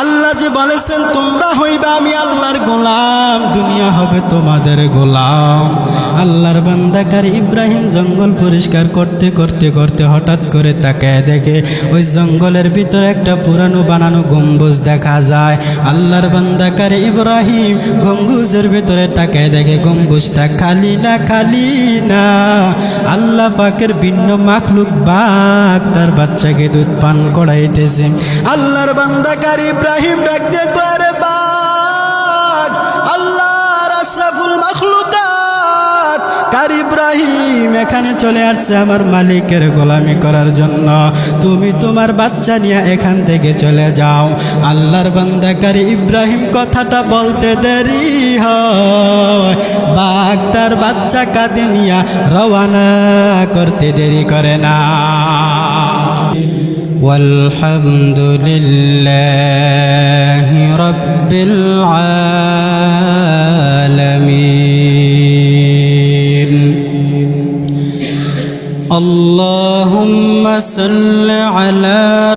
আল্লাহ যে বলেছেন, তোমরা হইবা আমি আল্লাহর গোলাম, দুনিয়া হবে তোমাদের গোলাম। আল্লাহর বান্দাকার ইব্রাহিম জঙ্গল পরিষ্কার করতে করতে করতে হঠাৎ করে তাকায় দেখে, ওই জঙ্গলের ভিতরে একটা পুরানো বানানো গম্বুজ দেখা যায়। আল্লাহর বান্দাকার ইব্রাহিম গম্বুজের ভিতরে তাকায় দেখে, গম্বুজটা খালি না খালি না। আল্লাহ পাকের ভিন্ন মাখলুক বাঘ তার বাচ্চাকে দুধ পান করাইতেছে। আল্লাহর বান্দাকার ইব্রাহিম ডাকতে করে কার ইব্রাহিম এখানে চলে আসছে আমার মালিকের গোলামি করার জন্য তুমি তোমার বাচ্চা নিয়ে এখান থেকে চলে যাও আল্লাহর বান্দাকারী ইব্রাহিম কথাটা বলতে দেরি হয় বাঘ তার বাচ্চা কাঁদে নিয়ে রওয়ানা করতে দেরি করে না والحمد لله رب العالمين اللهم صل على